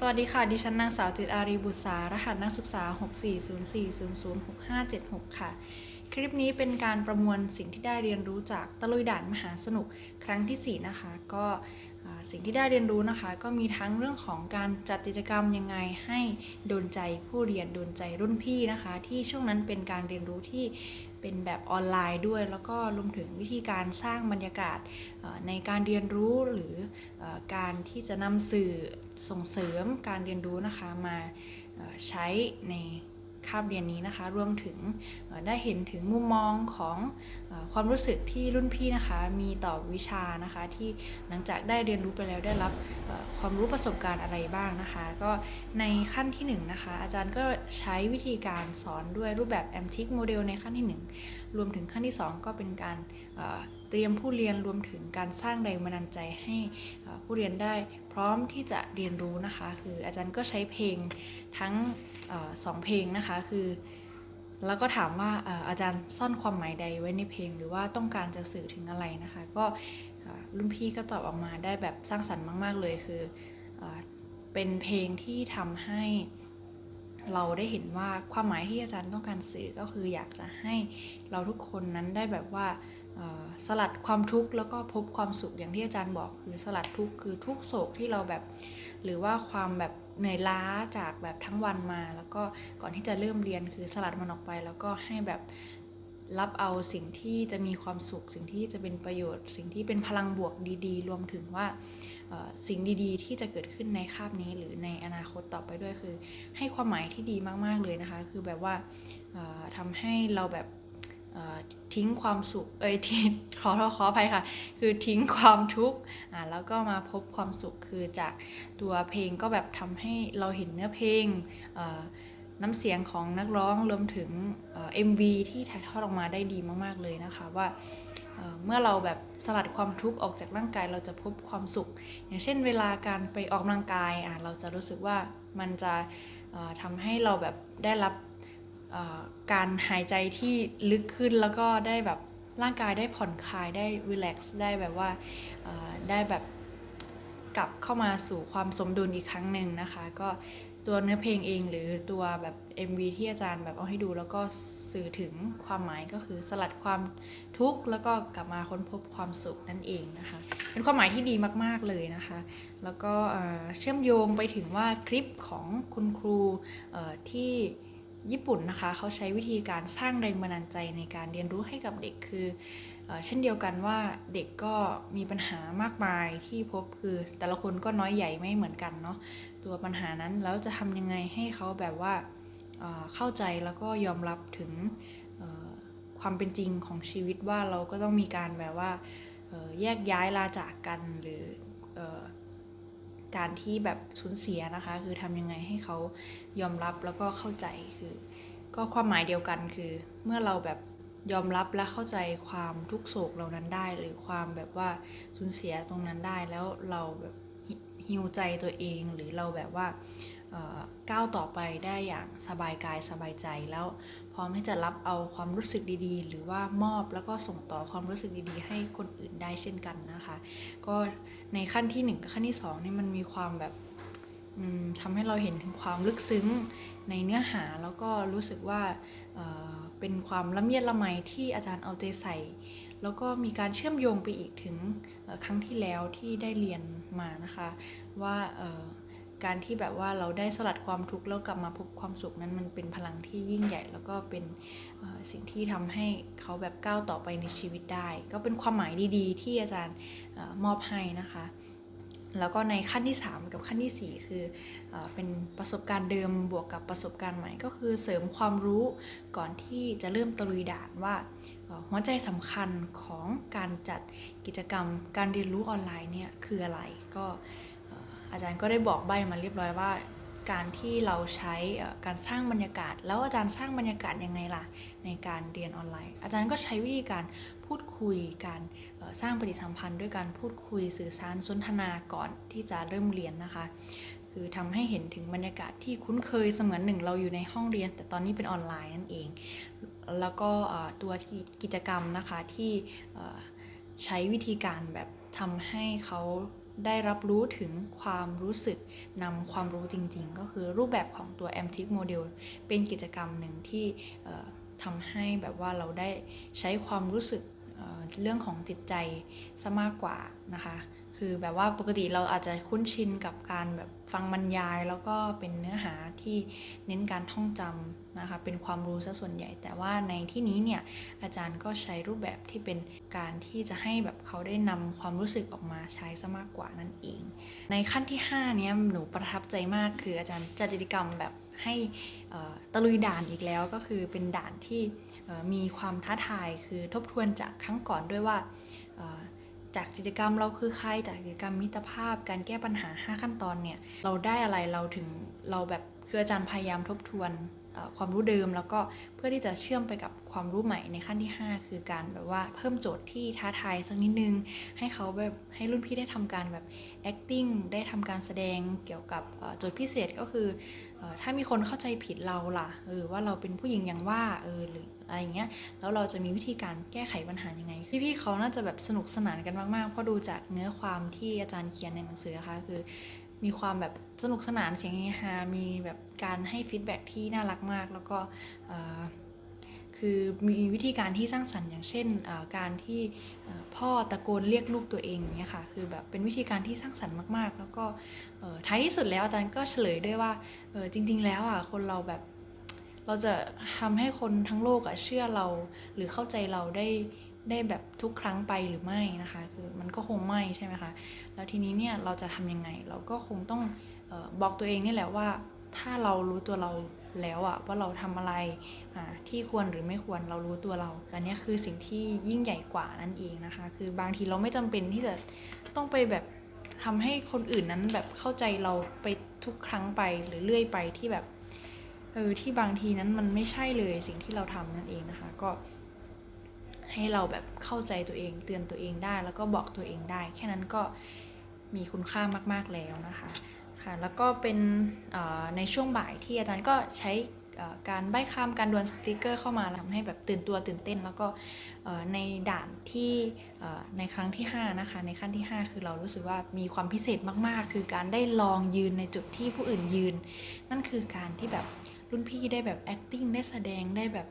สวัสดีค่ะ ดิฉันนางสาวจิตอารีบุษารหัสนักศึกษา 6404006576 ค่ะ คลิปนี้เป็นการประมวลสิ่งที่ได้เรียนรู้จากตะลุยด่านมหาสนุกครั้งที่ 4 นะคะ ก็สิ่งที่ได้เรียนรู้นะคะ ก็มีทั้งเรื่องของการจัดกิจกรรมยังไงให้โดนใจผู้เรียนโดนใจรุ่นพี่นะคะ ที่ช่วงนั้นเป็นการเรียนรู้ที่เป็นแบบออนไลน์ด้วย แล้วก็รวมถึงวิธีการสร้างบรรยากาศในการเรียนรู้หรือการที่จะนำสื่อ ส่งเสริมการเรียนรู้นะคะมาใช้ในคาบเรียนนี้นะคะ รวมถึงได้เห็นถึงมุมมองของความรู้สึกที่รุ่นพี่นะคะ มีต่อวิชานะคะ ที่หลังจากได้เรียนรู้ไปแล้วได้รับความรู้ประสบการณ์อะไรบ้างนะคะ ก็ในขั้นที่หนึ่งนะคะ อาจารย์ก็ใช้วิธีการสอนด้วยรูปแบบ m t i c โมเดลในขั้นที่หนึ่งรวมถึงขั้นที่ 2 ก็เป็นการ เตรียมผู้เรียนรวมถึงการสร้างแรงบันดาลใจให้ผู้เรียนได้ พร้อมที่จะเรียนรู้นะคะ คืออาจารย์ก็ใช้เพลงทั้งอสองเพลงนะคะคือแล้วก็ถามว่าอาจารย์ซ่อนความหมายใดไว้ในเพลง หรือว่าต้องการจะสื่อถึงอะไรนะคะ ก็รุ่นพี่ก็ตอบออกมาได้แบบสร้างสรรค์มาก ๆ เลยคือเอเป็นเพลงที่ทำให้เราได้เห็นว่าความหมายที่อาจารย์ต้องการสื่อก็คืออยากจะให้เราทุกคนนั้นได้แบบว่า สลัดความทุกข์แล้วก็พบความสุขอย่างที่อาจารย์บอกคือสลัดทุกข์คือทุกโศกที่เราแบบ หรือว่าความแบบเหนื่อยล้าจากแบบทั้งวันมา แล้วก็ก่อนที่จะเริ่มเรียนคือสลัดมันออกไป แล้วก็ให้แบบรับเอาสิ่งที่จะมีความสุข สิ่งที่จะเป็นประโยชน์ สิ่งที่เป็นพลังบวกดี ๆ รวมถึงว่าสิ่งดีๆ ที่จะเกิดขึ้นในคาบนี้หรือในอนาคตต่อไปด้วยคือ ให้ความหมายที่ดีมากๆเลยนะคะ คือแบบว่าเอ่อทำให้เราแบบ ทิ้งความสุข เอ้ยทิ้งขอขออภัยค่ะ คือทิ้งความทุกข์อ่าแล้วก็มาพบความสุขคือจากตัวเพลงก็แบบทำให้เราเห็นเนื้อเพลงน้ำเสียงของนักร้องรวมถึงเอ่อ MV ที่ถ่ายทอดออกมาได้ดีมาก ๆ เลยนะคะว่าเเมื่อเราแบบสลัดความทุกข์ออกจากร่างกายเราจะพบความสุข อย่างเช่นเวลาการไปออกกำลังกายอะเราจะรู้สึกว่ามันจะเอ่อทำให้เราแบบได้รับ การหายใจที่ลึกขึ้นแล้วก็ได้แบบร่างกายได้ผ่อนคลายได้รีแลกซ์ได้แบบว่าได้แบบกลับเข้ามาสู่ความสมดุลอีกครั้งหนึ่งนะคะ ก็ตัวเนื้อเพลงเองหรือตัวแบบ MV ที่อาจารย์แบบเอาให้ดูแล้วก็สื่อถึงความหมายก็คือสลัดความทุกข์แล้วก็กลับมาค้นพบความสุขนั่นเองนะคะ เป็นความหมายที่ดีมากๆเลยนะคะ แล้วก็เชื่อมโยงไปถึงว่าคลิปของคุณครูที่ ญี่ปุ่นนะคะเขาใช้วิธีการสร้างแรงบันดาลใจในการเรียนรู้ให้กับเด็กคือเช่นเดียวกันว่าเด็กก็มีปัญหามากมายที่พบคือแต่ละคนก็น้อยใหญ่ไม่เหมือนกันเนาะตัวปัญหานั้นแล้วจะทำยังไงให้เขาแบบว่าเข้าใจแล้วก็ยอมรับถึงความเป็นจริงของชีวิตว่าเราก็ต้องมีการแบบว่าแยกย้ายลาจากกันหรือ การที่แบบสูญเสียนะคะ คือทำยังไงให้เขายอมรับแล้วก็เข้าใจคือ ก็ความหมายเดียวกันคือเมื่อเราแบบยอมรับและเข้าใจความทุกโศกเหล่านั้นได้ หรือความแบบว่าสูญเสียตรงนั้นได้แล้วเราแบบฮิวใจตัวเองหรือเราแบบว่าก้าวต่อไปได้อย่างสบายกายสบายใจแล้ว ร้อมที่จะรับเอาความรู้สึกดีๆ หรือว่ามอบแล้วก็ส่งต่อความรู้สึกดีๆ ให้คนอื่นได้เช่นกันนะคะ ก็ในขั้นที่ 1 กับขั้นที่2นี่มันมีความแบบอืมทำให้เราเห็นถึงความลึกซึ้งในเนื้อหาแล้วก็รู้สึกว่าเเป็นความละเมียดละไมที่อาจารย์เอาใจใส่ แล้วก็มีการเชื่อมโยงไปอีกถึงครั้งที่แล้วที่ได้เรียนมานะคะ ว่า การที่แบบว่าเราได้สลัดความทุกข์แล้วกลับมาพบความสุขนั้นมันเป็นพลังที่ยิ่งใหญ่ แล้วก็เป็นสิ่งที่ทำให้เขาแบบก้าวต่อไปในชีวิตได้ ก็เป็นความหมายดีๆ ที่อาจารย์มอบให้นะคะแล้วก็ในขั้นที่ 3 กับขั้นทีสี่4 คือเอเป็นประสบการณ์เดิมบวกกับประสบการณ์ใหม่ ก็คือเสริมความรู้ก่อนที่จะเริ่มตะลุยด่านว่าหัวใจสำคัญของการจัดกิจกรรม การเรียนรู้ออนไลน์เนี่ยคืออะไรก็ อาจารย์ก็ได้บอกใบมาเรียบร้อยว่า การที่เราใช้การสร้างบรรยากาศ แล้วอาจารย์สร้างบรรยากาศยังไงล่ะ ในการเรียนออนไลน์ อาจารย์ก็ใช้วิธีการพูดคุยการสร้างปฏิสัมพันธ์ด้วยการพูดคุยสื่อสารสนทนาก่อนที่จะเริ่มเรียนนะคะ คือทำให้เห็นถึงบรรยากาศที่คุ้นเคยเสมือนหนึ่งเราอยู่ในห้องเรียน แต่ตอนนี้เป็นออนไลน์นั่นเอง แล้วก็ตัวกิจกรรมนะคะที่ใช้วิธีการแบบทำให้เขา ได้รับรู้ถึงความรู้สึกนำความรู้จริงๆ ก็คือรูปแบบของตัว m t i c Model เป็นกิจกรรมหนึ่งที่ทำให้แบบว่าเราได้ใช้ความรู้สึกเเรื่องของจิตใจซะมากกว่านะคะคือแบบว่าปกติเราอาจจะคุ้นชินกับการแบบฟังบรรยาย แล้วก็เป็นเนื้อหาที่เน้นการท่องจำ นะคะเป็นความรู้ซะส่วนใหญ่ แต่ว่าในที่นี้เนี่ยอาจารย์ก็ใช้รูปแบบที่เป็นการที่จะให้แบบเขาได้นำความรู้สึกออกมาใช้ซะมากกว่านั่นเอง ในขั้นที่5เนี้ยหนูประทับใจมากคืออาจารย์จัดกิจกรรมแบบให้ตะลุยด่านอีกแล้วก็คือเป็นด่านที่มีความท้าทายคือทบทวนจากครั้งก่อนด้วยว่าจากกิจกรรมเราคือใครจากกิจกรรมมิตรภาพ การแก้ปัญหา 5 ขั้นตอนเนี่ยเราได้อะไรเราถึงเราแบบคืออาจารย์พยายามทบทวน ความรู้เดิม แล้วก็เพื่อที่จะเชื่อมไปกับความรู้ใหม่ในขั้นที่ 5 คือการแบบว่าเพิ่มโจทย์ที่ท้าทายสักนิดนึง ให้เขาแบบให้รุ่นพี่ได้ทำการแบบ acting ได้ทำการแสดงเกี่ยวกับโจทย์พิเศษก็คืออถ้ามีคนเข้าใจผิดเราล่ะเออว่าเราเป็นผู้หญิงอย่างว่าเออหรืออะไรเงี้ยแล้วเราจะมีวิธีการแก้ไขปัญหายังไงพี่ๆเขาน่าจะแบบสนุกสนานกันมากๆเพราะดูจากเนื้อความที่อาจารย์เขียนในหนังสือนะคะคือ มีความแบบสนุกสนานเสียงเฮฮา มีแบบการให้ฟีดแบ็กที่น่ารักมาก แล้วก็คือมีวิธีการที่สร้างสรรค์อย่างเช่นการที่พ่อตะโกนเรียกลูกตัวเองเงี้ยค่ะคือแบบเป็นวิธีการที่สร้างสรรค์มากๆ แล้วก็ท้ายที่สุดแล้วอาจารย์ก็เฉลยด้วยว่าจริง ๆ แล้วอะคนเราแบบเราจะทำให้คนทั้งโลกอะเชื่อเราหรือเข้าใจเราได้ ได้แบบทุกครั้งไปหรือไม่นะคะ คือมันก็คงไม่ใช่ไหมคะ แล้วทีนี้เนี่ยเราจะทำยังไง เราก็คงต้องออบอกตัวเองนี่แหละว่า ถ้าเรารู้ตัวเราแล้วอะว่าเราทำอะไรที่ควรหรือไม่ควรเรารู้ตัวเราและเนี่ยคือสิ่งที่ยิ่งใหญ่กว่านั่นเองนะคะ คือบางทีเราไม่จำเป็นที่จะต้องไปแบบทำให้คนอื่นนั้นแบบเข้าใจเราไปทุกครั้งไปหรือเรื่อยไปที่แบบเออที่บางทีนั้นมันไม่ใช่เลยสิ่งที่เราทำนั่นเองนะคะ ก็ ให้เราแบบเข้าใจตัวเอง เตือนตัวเองได้ แล้วก็บอกตัวเองได้ แค่นั้นก็มีคุณค่ามาก ๆแล้วนะคะค่ะแล้วก็เป็นในช่วงบ่ายที่อาจารย์ก็ใช้การใบ้คำการดวลสติกเกอร์เข้ามาทำให้แบบตื่นตัวตื่นเต้น แล้วก็ในด่านที่ในครั้งที่ 5 นะคะ ในขั้นที่ 5 คือเรารู้สึกว่ามีความพิเศษมากๆ คือการได้ลองยืนในจุดที่ผู้อื่นยืน นั่นคือการที่แบบรุ่นพี่ได้แบบ acting ได้แสดงได้แบบ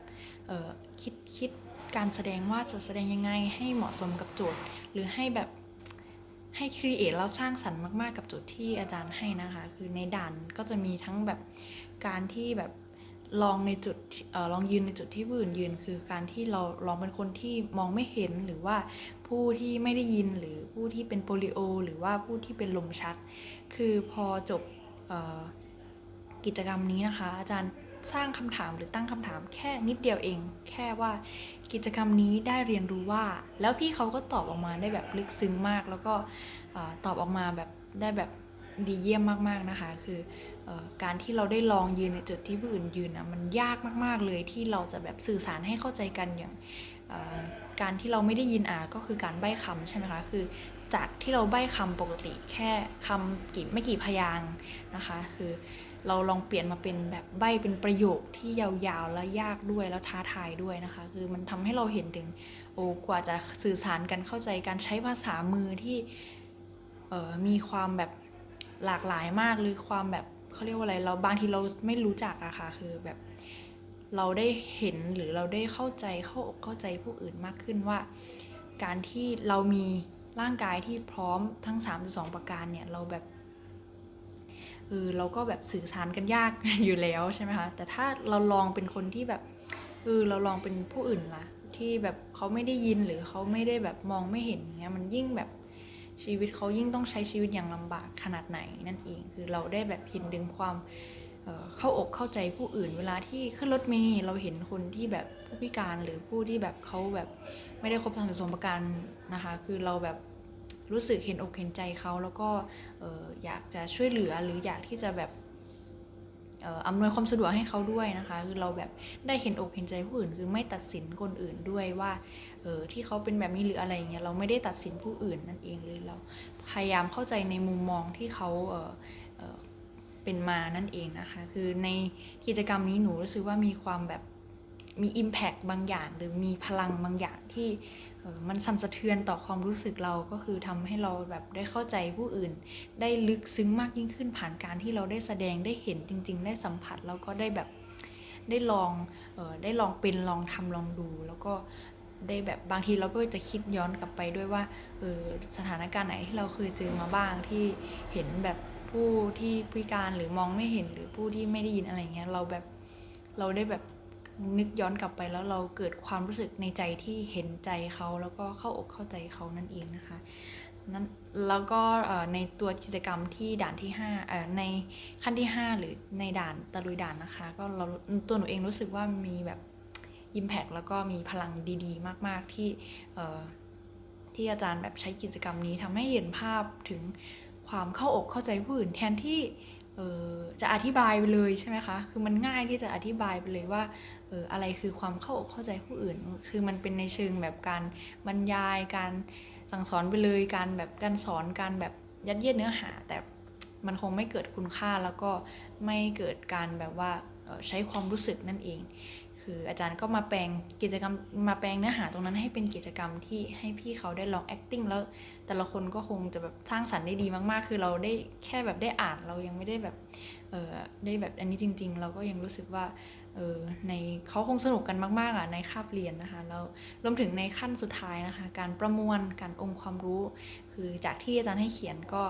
คิดคิด การแสดงว่าจะแสดงยังไงให้เหมาะสมกับโจทย์ หรือให้แบบให้ครีเอทแล้วสร้างสรรค์มาก ๆ กับโจทย์ที่อาจารย์ให้นะคะ คือในด่านก็จะมีทั้งแบบการที่แบบลองในจุดออลองยืนในจุดที่ผู้อื่นยืน คือการที่เราลองเป็นคนที่มองไม่เห็นหรือว่าผู้ที่ไม่ได้ยินหรือผู้ที่เป็นโปลิโอ หรือว่าผู้ที่เป็นลมชัก คือพอจบออกิจกรรมนี้นะคะ อาจารย์ สร้างคำถามหรือตั้งคำถามแค่นิดเดียวเอง แค่ว่ากิจกรรมนี้ได้เรียนรู้ว่า แล้วพี่เขาก็ตอบออกมาได้แบบลึกซึ้งมาก แล้วก็ตอบออกมาแบบได้แบบดีเยี่ยมมากๆนะคะ คือออการที่เราได้ลองยืนในจุดที่ผู้อื่นยืนนะมันยากมากๆเลยที่เราจะแบบสื่อสารให้เข้าใจกันอย่างการที่เราไม่ได้ยินอ่าก็คือการใบ้คำใช่ไหมคะคือจากที่เราใบ้คำปกติแค่คำกี่ไม่กี่พยางนะคะ คือ เราลองเปลี่ยนมาเป็นแบบใบเป็นประโยคที่ยาวๆ และยากด้วยแล้วท้าทายด้วยนะคะ คือมันทำให้เราเห็นถึงโอ้กว่าจะสื่อสารกันเข้าใจการใช้ภาษามือที่เออมีความแบบหลากหลายมากหรือความแบบเขาเรียกว่าอะไรเราบางทีเราไม่รู้จักอะค่ะคือแบบเราได้เห็นหรือเราได้เข้าใจเข้าอกเข้าใจผู้อื่นมากขึ้นว่า การที่เรามีร่างกายที่พร้อมทั้ง 3.2 ประการเนี่ยเราแบบ เออเราก็แบบสื่อสารกันยากอยู่แล้วใช่ไหมคะ แต่ถ้าเราลองเป็นคนที่แบบเออเราลองเป็นผู้อื่นล่ะที่แบบเขาไม่ได้ยินหรือเขาไม่ได้แบบมองไม่เห็นเงี้ยมันยิ่งแบบชีวิตเขายิ่งต้องใช้ชีวิตอย่างลำบากขนาดไหนนั่นเองคือเราได้แบบเห็นถึงความเออเข้าอกเข้าใจผู้อื่นเวลาที่ขึ้นรถเมล์เราเห็นคนที่แบบผู้พิการหรือผู้ที่แบบเขาแบบไม่ได้ครบทางสมประการนะคะ คือเราแบบ รู้สึกเห็นอกเห็นใจเขาแล้วก็เอ่อยากจะช่วยเหลือหรืออยากที่จะแบบอำนวยความสะดวกให้เขาด้วยนะคะ คือเราแบบได้เห็นอกเห็นใจผู้อื่น คือไม่ตัดสินคนอื่นด้วยว่าเออที่เขาเป็นแบบนี้หรืออะไรอย่างเงี้ยเราไม่ได้ตัดสินผู้อื่นนั่นเองเลยเราพยายามเข้าใจในมุมมองที่เขาเออเออเป็นมานั่นเองนะคะ คือในกิจกรรมนี้หนูรู้สึกว่ามีความแบบ มี Impact บางอย่าง หรือมีพลังบางอย่างที่มันสั่นสะเทือนต่อความรู้สึกเราก็คือทำให้เราแบบได้เข้าใจผู้อื่น ได้ลึกซึ้งมากยิ่งขึ้นผ่านการที่เราได้แสดงได้เห็นจริง ๆ ได้สัมผัสแล้วก็ได้แบบได้ลองออได้ลองเป็นลองทำลองดู แล้วก็ได้แบบบางทีเราก็จะคิดย้อนกลับไปด้วยว่าเออสถานการณ์ไหนที่เราเคยเจอมาบ้างที่เห็นแบบผู้ที่พิการหรือมองไม่เห็นหรือผู้ที่ไม่ได้ยินอะไรเงี้ยเราแบบเราได้แบบ นึกย้อนกลับไปแล้วเราเกิดความรู้สึกในใจที่เห็นใจเขาแล้วก็เข้าอกเข้าใจเขานั่นเองนะคะนั้นแล้วก็ในตัวกิจกรรมที่ด่านที่5เอ่อในขั้นที่ 5 หรือในด่านตะลุยด่านนะคะ ก็เราตัวหนูเองรู้สึกว่ามีแบบ Impact แล้วก็มีพลังดีๆ มาก ๆ ที่ที่อาจารย์แบบใช้กิจกรรมนี้ทำให้เห็นภาพถึงความเข้าอกเข้าใจผู้อื่นแทนที่จะอธิบายไปเลยใช่ไหมคะ คือมันง่ายที่จะอธิบายไปเลยว่า เอออะไรคือความเข้าอกเข้าใจผู้อื่น คือมันเป็นในเชิงแบบการบรรยายการสั่งสอนไปเลยการแบบการสอนการแบบยัดเยียดเนื้อหา แต่มันคงไม่เกิดคุณค่าแล้วก็ไม่เกิดการแบบว่าใช้ความรู้สึกนั่นเอง คืออาจารย์ก็มาแปลงกิจกรรมมาแปลงเนื้อหาตรงนั้นให้เป็นกิจกรรมที่ให้พี่เขาได้ลอง acting แล้วแต่ละคนก็คงจะแบบสร้างสรรค์ได้ดีมากๆ คือเราได้แค่แบบได้อ่านเรายังไม่ได้แบบเออได้แบบอันนี้จริง ๆ เราก็ยังรู้สึกว่า เออในเขาคงสนุกกันมาก ๆอะในคาบเรียนนะคะแล้วรวมถึงในขั้นสุดท้ายนะคะ การประมวลการองค์ความรู้ คือจากที่อาจารย์ให้เขียนก็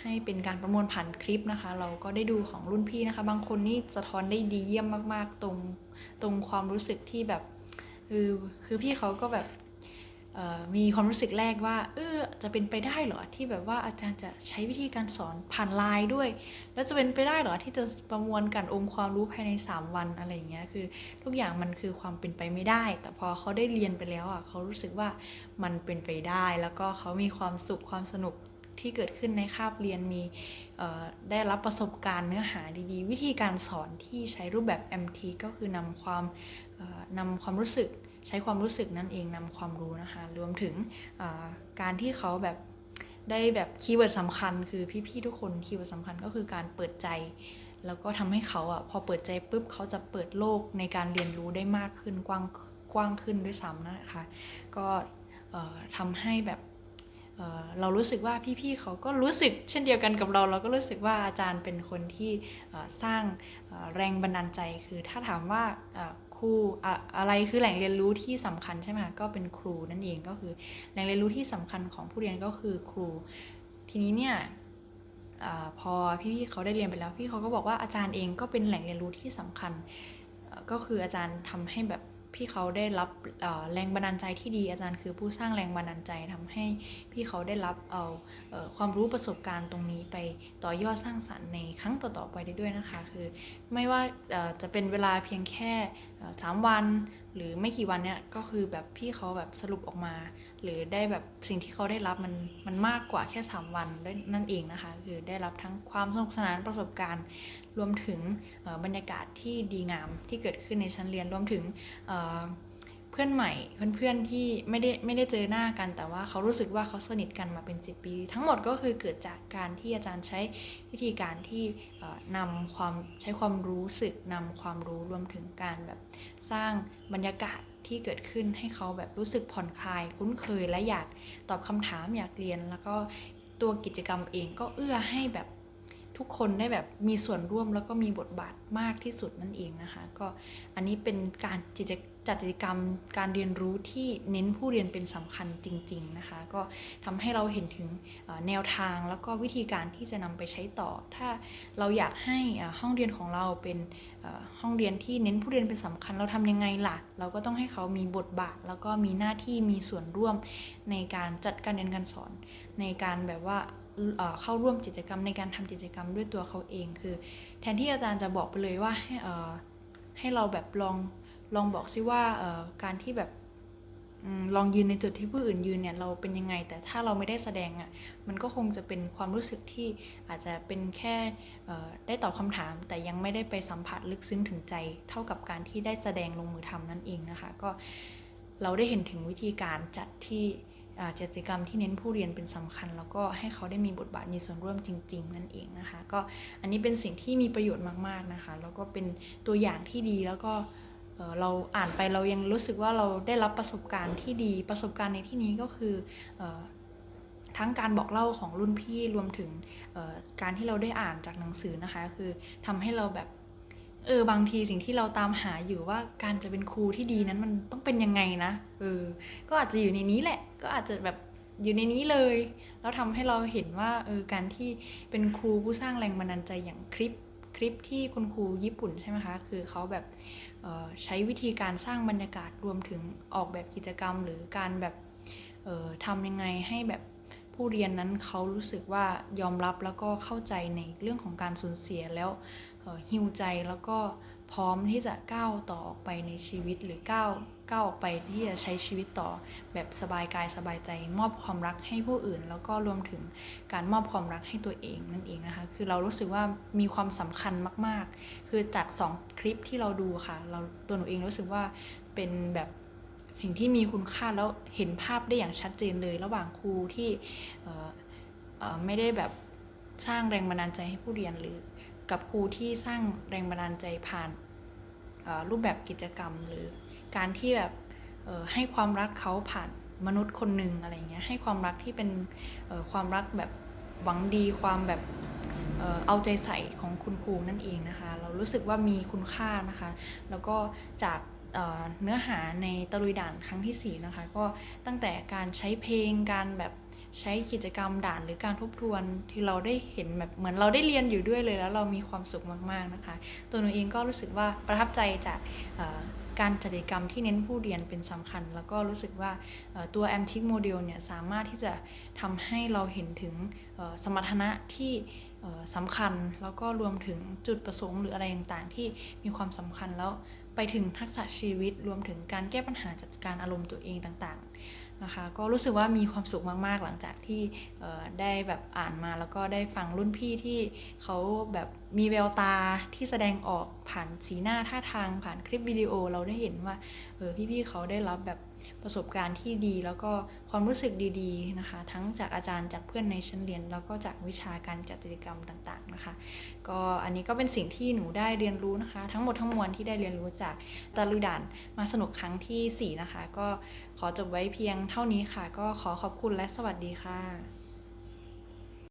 ให้เป็นการประมวลผ่านคลิปนะคะ เราก็ได้ดูของรุ่นพี่นะคะ บางคนนี่สะท้อนได้ดีเยี่ยมมาก ๆ ตรงตรงความรู้สึกที่แบบคือคือพี่เขาก็แบบ มีความรู้สึกแรกว่าเออจะเป็นไปได้เหรอที่แบบว่าอาจารย์จะใช้วิธีการสอนผ่านไลน์ด้วย แล้วจะเป็นไปได้เหรอที่จะประมวลกันองค์ความรู้ภายใน 3 วันอะไรอย่างเงี้ยคือทุกอย่างมันคือความเป็นไปไม่ได้ แต่พอเขาได้เรียนไปแล้วอะเขารู้สึกว่ามันเป็นไปได้ แล้วก็เขามีความสุขความสนุกที่เกิดขึ้นในคาบเรียนมีได้รับประสบการณ์เนื้อหาดีๆ วิธีการสอนที่ใช้รูปแบบ MT ก็คือนำความนำความรู้สึก ใช้ความรู้สึกนั่นเองนำความรู้นะคะ รวมถึงการที่เขาแบบได้แบบคีย์เวิร์ดสำคัญ คือพี่ๆทุกคนคีย์เวิร์ดสำคัญก็คือการเปิดใจ แล้วก็ทำให้เขาอะพอเปิดใจปุ๊บเขาจะเปิดโลกในการเรียนรู้ได้มากขึ้นกว้างกว้างขึ้นด้วยซ้ำนะคะ ก็เอ่อทำให้แบบเเรารู้สึกว่าพี่ๆเขาก็รู้สึกเช่นเดียวกันกับเรา เราก็รู้สึกว่าอาจารย์เป็นคนที่สร้างแรงบันดาลใจคือถ้าถามว่า คู่อะอะไรคือแหล่งเรียนรู้ที่สำคัญใช่ไหมก็เป็นครูนั่นเองก็คือแหล่งเรียนรู้ที่สำคัญของผู้เรียนก็คือครู ทีนี้เนี่ยอพอพี่ๆเขาได้เรียนไปแล้วพี่เขาก็บอกว่าอาจารย์เองก็เป็นแหล่งเรียนรู้ที่สำคัญ ก็คืออาจารย์ทำให้แบบ พี่เขาได้รับแรงบันดาลใจที่ดีอาจารย์คือผู้สร้างแรงบันดาลใจทำให้พี่เขาได้รับเอาเออความรู้ประสบการณ์ตรงนี้ไปต่อยอดสร้างสรรค์ในครั้งต่อๆไปได้ด้วยนะคะ คือไม่ว่าจะเป็นเวลาเพียงแค่สามวัน หรือไม่กี่วันเนี่ยก็คือแบบพี่เขาแบบสรุปออกมา หรือได้แบบสิ่งที่เขาได้รับมันมันมากกว่าแค่ 3 วันด้วยนั่นเองนะคะคือได้รับทั้งความสนุกสนานประสบการณ์ รวมถึงบรรยากาศที่ดีงามที่เกิดขึ้นในชั้นเรียนรวมถึงเเพื่อนใหม่เพื่อนๆที่ไม่ได้ไม่ได้เจอหน้ากัน แต่ว่าเขารู้สึกว่าเขาสนิทกันมาเป็น 10 ปี ทั้งหมดก็คือเกิดจากการที่อาจารย์ใช้วิธีการที่เอ่อนำความใช้ความรู้สึกนำความรู้รวมถึงการแบบสร้างบรรยากาศ ที่เกิดขึ้นให้เขาแบบรู้สึกผ่อนคลาย คุ้นเคยและอยากตอบคำถามอยากเรียน แล้วก็ตัวกิจกรรมเองก็เอื้อให้แบบทุกคนได้แบบมีส่วนร่วมแล้วก็มีบทบาทมากที่สุดนั่นเองนะคะ ก็อันนี้เป็นการกิจ จัดกิจกรรมการเรียนรู้ที่เน้นผู้เรียนเป็นสำคัญจริง ๆนะคะ ก็ทำให้เราเห็นถึงแนวทางแล้วก็วิธีการที่จะนำไปใช้ต่อ ถ้าเราอยากให้ห้องเรียนของเราเป็นห้องเรียนที่เน้นผู้เรียนเป็นสำคัญเราทำยังไงล่ะ เราก็ต้องให้เขามีบทบาท แล้วก็มีหน้าที่มีส่วนร่วมในการจัดการเรียนการสอน ในการแบบว่าเข้าร่วมกิจกรรมในการทำกิจกรรมด้วยตัวเขาเองคือ แทนที่อาจารย์จะบอกไปเลยว่าให้เราแบบลอง ลองบอกซิว่าการที่แบบลองยืนในจุดที่ผู้อื่นยืนเนี่ยเราเป็นยังไง แต่ถ้าเราไม่ได้แสดงอะ่ะมันก็คงจะเป็นความรู้สึกที่อาจจะเป็นแค่ได้ตอบคำถาม แต่ยังไม่ได้ไปสัมผัสลึกซึ้งถึงใจ เท่ากับการที่ได้แสดงลงมือทำนั่นเองนะคะ ก็เราได้เห็นถึงวิธีการจัดที่กิจกรรมที่เน้นผู้เรียนเป็นสำคัญ แล้วก็ให้เขาได้มีบทบาทมีส่วนร่วมจริง ๆ นั่นเองนะคะ ก็อันนี้เป็นสิ่งที่มีประโยชน์มากๆนะคะ แล้วก็เป็นตัวอย่างที่ดีแล้วก็ เราอ่านไปเรายังรู้สึกว่าเราได้รับประสบการณ์ที่ดีประสบการณ์ในที่นี้ก็คืออทั้งการบอกเล่าของรุ่นพี่รวมถึงการที่เราได้อ่านจากหนังสือนะคะ คือทำให้เราแบบเออบางทีสิ่งที่เราตามหาอยู่ว่าการจะเป็นครูที่ดีนั้นมันต้องเป็นยังไงนะเออก็อาจจะอยู่ในนี้แหละ ก็อาจจะแบบอยู่ในนี้เลย แล้วทำให้เราเห็นว่าเออการที่เป็นครูผู้สร้างแรงบันดาลใจอย่างคลิปคลิปที่คุณครูญี่ปุ่นใช่ไหมคะ คือเขาแบบ ใช้วิธีการสร้างบรรยากาศรวมถึงออกแบบกิจกรรม หรือการแบบทำยังไงให้แบบผู้เรียนนั้นเขารู้สึกว่ายอมรับแล้วก็เข้าใจในเรื่องของการสูญเสียแล้วฮิวใจแล้วก็ พร้อมที่จะก้าวต่อออกไปในชีวิตหรือก้าวก้าวออกไปที่จะใช้ชีวิตต่อแบบสบายกายสบายใจ มอบความรักให้ผู้อื่น แล้วก็รวมถึงการมอบความรักให้ตัวเองนั่นเองนะคะ คือเรารู้สึกว่ามีความสำคัญมาก ๆ คือจากสองคลิปที่เราดูค่ะ เราตัวหนูเองรู้สึกว่าเป็นแบบสิ่งที่มีคุณค่าแล้วเห็นภาพได้อย่างชัดเจนเลย ระหว่างครูที่ไม่ได้แบบสร้างแรงบันดาลใจให้ผู้เรียนหรือ กับครูที่สร้างแรงบันดาลใจผ่านรูปแบบกิจกรรม หรือการที่แบบให้ความรักเขาผ่านมนุษย์คนหนึ่งอะไรเงี้ยให้ความรักที่เป็นความรักแบบหวังดีความแบบเอาใจใส่ของคุณครูนั่นเองนะคะ เรารู้สึกว่ามีคุณค่านะคะ แล้วก็จากเอ่อเนื้อหาในตะลุยด่านครั้งที่4นะคะก็ตั้งแต่การใช้เพลงการแบบ ใช้กิจกรรมด่านหรือการทบทวนที่เราได้เห็นแบบเหมือนเราได้เรียนอยู่ด้วยเลยแล้วเรามีความสุขมากๆนะคะ ตัวหนูเองก็รู้สึกว่าประทับใจจากการจัดกิจกรรมที่เน้นผู้เรียนเป็นสำคัญ แล้วก็รู้สึกว่าตัว m t i c Model เนี่ยสามารถที่จะทำให้เราเห็นถึงสมรรถนะที่สำคัญแล้วก็รวมถึงจุดประสงค์หรืออะไรต่างๆ ที่มีความสำคัญแล้วไปถึงทักษะชีวิตรวมถึงการแก้ปัญหาจัดการอารมณ์ตัวเองต่างๆ นะคะก็รู้สึกว่ามีความสุขมาก ๆ หลังจากที่ได้แบบอ่านมาแล้วก็ได้ฟังรุ่นพี่ที่เขาแบบมีแววตาที่แสดงออกผ่านสีหน้าท่าทางผ่านคลิปวิดีโอเราได้เห็นว่าเออพี่ ๆ เขาได้รับแบบ ประสบการณ์ที่ดี แล้วก็ความรู้สึกดีๆนะคะ ทั้งจากอาจารย์จากเพื่อนในชั้นเรียน แล้วก็จากวิชาการจัดกิจกรรมต่างๆนะคะ ก็อันนี้ก็เป็นสิ่งที่หนูได้เรียนรู้นะคะ ทั้งหมดทั้งมวลที่ได้เรียนรู้จากตะลุยด่านมาสนุกครั้งทีสี่4 นะคะ ก็ขอจบไว้เพียงเท่านี้ค่ะ ก็ขอขอบคุณและสวัสดีค่ะ